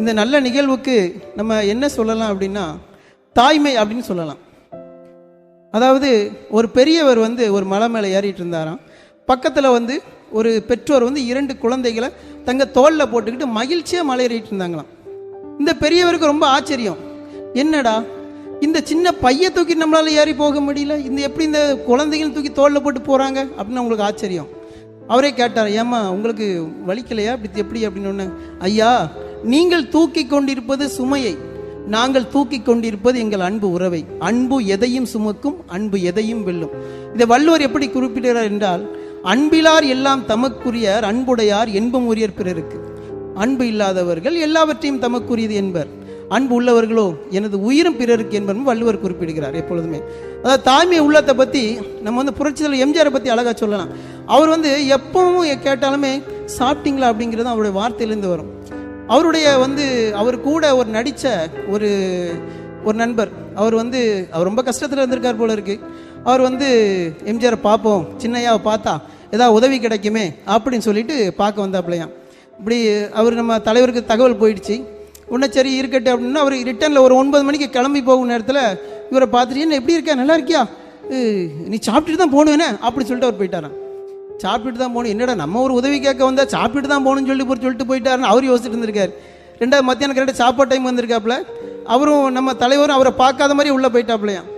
இந்த நல்ல நிகழ்வுக்கு நம்ம என்ன சொல்லலாம் அப்படின்னா தாய்மை அப்படின்னு சொல்லலாம். அதாவது ஒரு பெரியவர் வந்து ஒரு மலை மேலே ஏறிட்டு இருந்தாராம். பக்கத்தில் வந்து ஒரு பெற்றோர் வந்து இரண்டு குழந்தைகளை தங்க தோளில் போட்டுக்கிட்டு மகிழ்ச்சியாக மலை ஏறிட்டு இருந்தாங்களாம். இந்த பெரியவருக்கு ரொம்ப ஆச்சரியம். என்னடா இந்த சின்ன பைய தூக்கி நம்மளால் ஏறி போக முடியல இந்த எப்படி இந்த குழந்தைகள் தூக்கி தோளில் போட்டு போகிறாங்க அப்படின்னு உங்களுக்கு ஆச்சரியம். அவரே கேட்டார் ஏம்மா உங்களுக்கு வலிக்கலையா? இப்படி எப்படி? அப்படின்னு ஒன்று ஐயா நீங்கள் தூக்கி கொண்டிருப்பது சுமையை. நாங்கள் தூக்கி கொண்டிருப்பது எங்கள் அன்பு உறவை. அன்பு எதையும் சுமக்கும் அன்பு எதையும் வெல்லும். இதை வள்ளுவர் எப்படி குறிப்பிடுகிறார் என்றால் அன்பிலார் எல்லாம் தமக்குரியர் அன்புடையார் என்பம் உரியர் பிறருக்கு. அன்பு இல்லாதவர்கள் எல்லாவற்றையும் தமக்குரியது என்பர். அன்பு உள்ளவர்களோ எனது உயிரும் பிறருக்கு என்பதும் வள்ளுவர் குறிப்பிடுகிறார் எப்பொழுதுமே. அதாவது தாய்மை உள்ளத்தை பற்றி நம்ம வந்து புரட்சிதல் எம்ஜிஆரை பற்றி அழகாக சொல்லலாம். அவர் வந்து எப்பவும் கேட்டாலுமே சாப்பிட்டீங்களா அப்படிங்கிறது அவருடைய வார்த்தையிலேருந்து வரும். அவருடைய வந்து அவர் கூட ஒரு நடித்த ஒரு ஒரு நண்பர். அவர் வந்து அவர் ரொம்ப கஷ்டத்தில் இருந்திருக்கார் போல இருக்கு. அவர் வந்து எம்ஜிஆரை பார்ப்போம் சின்னையாவை பார்த்தா ஏதாவது உதவி கிடைக்குமே அப்படின்னு சொல்லிட்டு பார்க்க வந்தாப்பிலையாம் இப்படி அவர் நம்ம தலைவருக்கு தகவல் போயிடுச்சு. உடனே சரி இருக்கட்டும் அப்படின்னா அவர் ரிட்டர்னில் ஒரு ஒன்பது மணிக்கு கிளம்பி போகும் நேரத்தில் இவரை பார்த்துட்டு என்ன எப்படி இருக்கா? நல்லா இருக்கியா? நீ சாப்பிட்டுட்டு தான் போகணும் என்ன சொல்லிட்டு அவர் போயிட்டாரான் சாப்பிட்டுட்டு தான் போகணும். என்னடா நம்ம ஒரு உதவி கேட்க வந்தால் சாப்பிட்டு தான் போகணும்னு சொல்லி போய் சொல்லிட்டு போயிட்டாருன்னு அவர் யோசிச்சுட்டு இருந்திருக்காரு. ரெண்டாவது மத்தியானம் கரெக்டாக சாப்பாடு டைம் வந்திருக்காப்புல. அவரும் நம்ம தலைவரும் அவரை பார்க்காத மாதிரி உள்ளே போயிட்டாப்புலையாம்.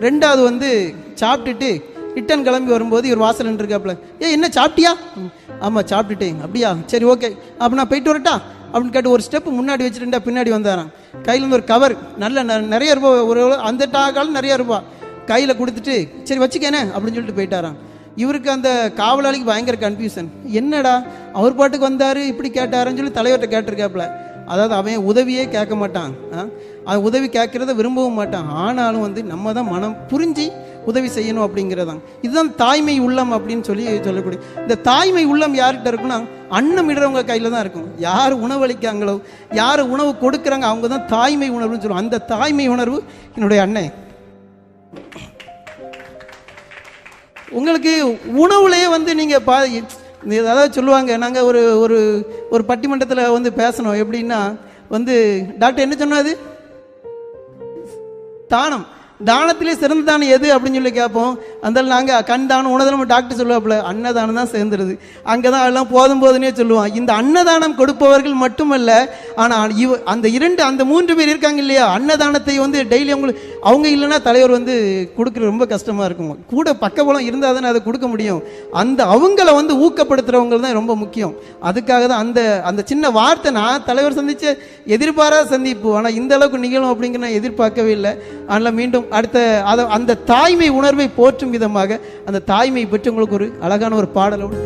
ரெண்டாவது வந்து சாப்பிட்டுட்டு ரிட்டன் கிளம்பி வரும்போது இவர் வாசல் நின்றுருக்காப்புல. ஏ என்ன சாப்பிட்டியா? ஆமாம் சாப்பிட்டுட்டேன். அப்படியா? சரி ஓகே. அப்போ நான் போயிட்டு வரட்டா? அப்படின்னு கேட்டு ஒரு ஸ்டெப் முன்னாடி வச்சுட்டு பின்னாடி வந்தாரான் கையில் இருந்து ஒரு கவர் நல்ல ந- நிறைய ரூபா ஒரு அந்த டாக்காலும் நிறைய ரூபா கையில் கொடுத்துட்டு சரி வச்சுக்கேனே அப்படின்னு சொல்லிட்டு போயிட்டாரான் இவருக்கு அந்த காவலாளிக்கு பயங்கர கன்ஃபியூஷன் என்னடா? அவர் பாட்டுக்கு வந்தார் இப்படி கேட்டாருன்னு சொல்லி தலைவர்கிட்ட கேட்டிருக்காப்புல. அதாவது அவன் உதவியே கேட்க மாட்டான். அவன் உதவி கேட்கறத விரும்பவும் மாட்டான். ஆனாலும் வந்து நம்ம தான் மனம் புரிஞ்சு உதவி செய்யணும் அப்படிங்கிறதான். இதுதான் தாய்மை உள்ளம் அப்படின்னு சொல்லி சொல்லக்கூடிய இந்த தாய்மை உள்ளம் யார்கிட்ட இருக்குன்னா அன்னம் இடுறவங்க கையில் தான் இருக்கும். யார் உணவளிக்காங்களோ யார் உணவு கொடுக்குறாங்க அவங்க தான் தாய்மை உணர்வுன்னு சொல்லுவோம் அந்த தாய்மை உணர்வு என்னுடைய அண்ணன். உங்களுக்கு உணவுலேயே வந்து நீங்கள் பா அதாவது சொல்லுவாங்க நாங்கள் ஒரு ஒரு ஒரு பட்டிமன்றத்தில் வந்து பேசணும். எப்படின்னா வந்து டாக்டர் என்ன சொன்னாது தானம். தானத்திலே சிறந்த தானம் எது அப்படின்னு சொல்லி கேட்போம். அந்த நாங்கள் கண் தானம் உணதானம் டாக்டர் சொல்லுவாப்புல அன்னதானம் தான் சேர்ந்துருது. அங்கே தான் எல்லாம் போதும் போதுனே சொல்லுவான். இந்த அன்னதானம் கொடுப்பவர்கள் மட்டுமல்ல ஆனால் இவ அந்த இரண்டு அந்த மூன்று பேர் இருக்காங்க இல்லையா? அன்னதானத்தை வந்து டெய்லி அவங்களுக்கு அவங்க இல்லைன்னா தலைவர் வந்து கொடுக்குறது ரொம்ப கஷ்டமாக இருக்கும். கூட பக்கபலம் இருந்தால் தானே அதை கொடுக்க முடியும். அந்த அவங்கள வந்து ஊக்கப்படுத்துகிறவங்க தான் ரொம்ப முக்கியம். அதுக்காக தான் அந்த அந்த சின்ன வார்த்தை நான் தலைவர் சந்தித்த எதிர்பாராத சந்திப்பு. ஆனால் இந்த அளவுக்கு நிகழும் அப்படிங்கிற நான் எதிர்பார்க்கவே இல்லை. அதனால் மீண்டும் அடுத்த அதை அந்த தாய்மை உணர்வை போற்றும் விதமாக அந்த தாய்மை பற்றி உங்களுக்கு ஒரு அழகான ஒரு பாடலோடு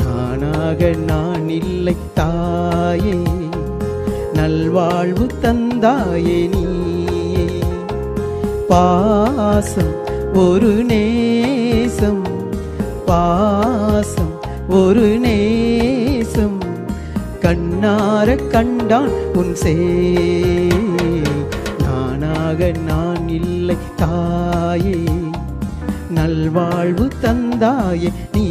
நானாக நான் இல்லை தாயே நல்வாழ்வு தந்தாயே நீ பாசம் ஒரு நேசம் பாசம் ஒரு நேசம். கண்ணார கண்டான் உன் சே நானாக நான் இல்லை தாயே. நல்வாழ்வு தந்தாயே நீ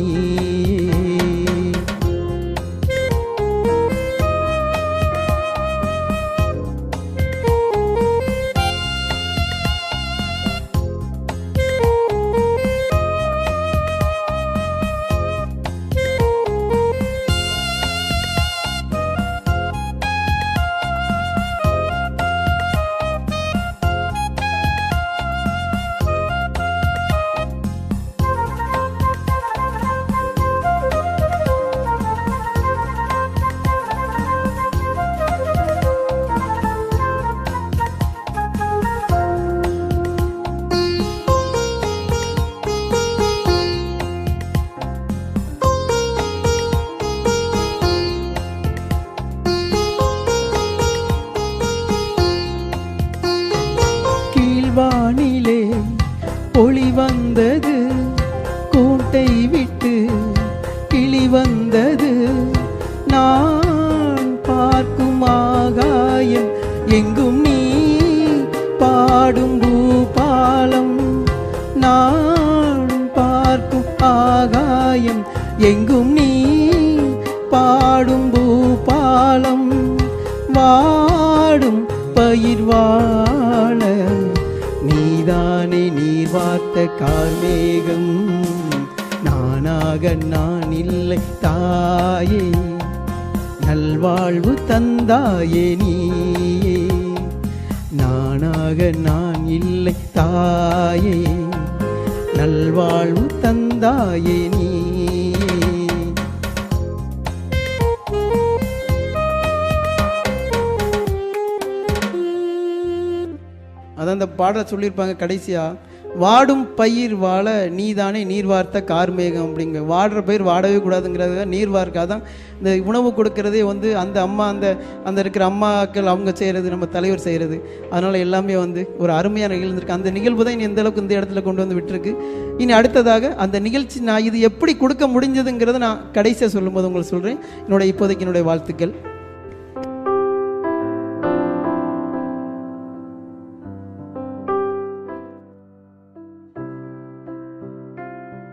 பாடும் பூபாலம். நான் பார்க்கும் ஆகாயம் எங்கும் நீ பாடும் பூபாலம். வாடும் பயிர்வாழ நீதானே நீர் வார்த்த கார்மேகம். நானாக நான் இல்லை தாயே நல்வாழ்வு தந்தாயே நீயே. நானாக நான் இல்லை தாயே. நல்வாழ்வு தந்தாயே நீ. அதான் அந்த பாடலை சொல்லியிருப்பாங்க கடைசியாக வாடும் பயிர் வாழ நீதானே நீர் வார்த்த கார்மேகம் அப்படிங்க. வாடுற பயிர் வாடவே கூடாதுங்கிறது நீர் வார்க்காதான் இந்த உணவு கொடுக்கறதே வந்து அந்த அம்மா அந்த அந்த இருக்கிற அம்மாக்கள் அவங்க செய்கிறது நம்ம தலைவர் செய்கிறது அதனால் எல்லாமே வந்து ஒரு அருமையான நிகழ்ந்திருக்கு அந்த நிகழ்வு தான் இனி எந்த அளவுக்கு இந்த இடத்துல கொண்டு வந்து விட்டுருக்கு. இனி அடுத்ததாக அந்த நிகழ்ச்சி நான் இது எப்படி கொடுக்க முடிஞ்சதுங்கிறத நான் கடைசியாக சொல்லும்போது உங்களுக்கு சொல்கிறேன் என்னுடைய இப்போதைக்கு என்னுடைய வாழ்த்துக்கள்.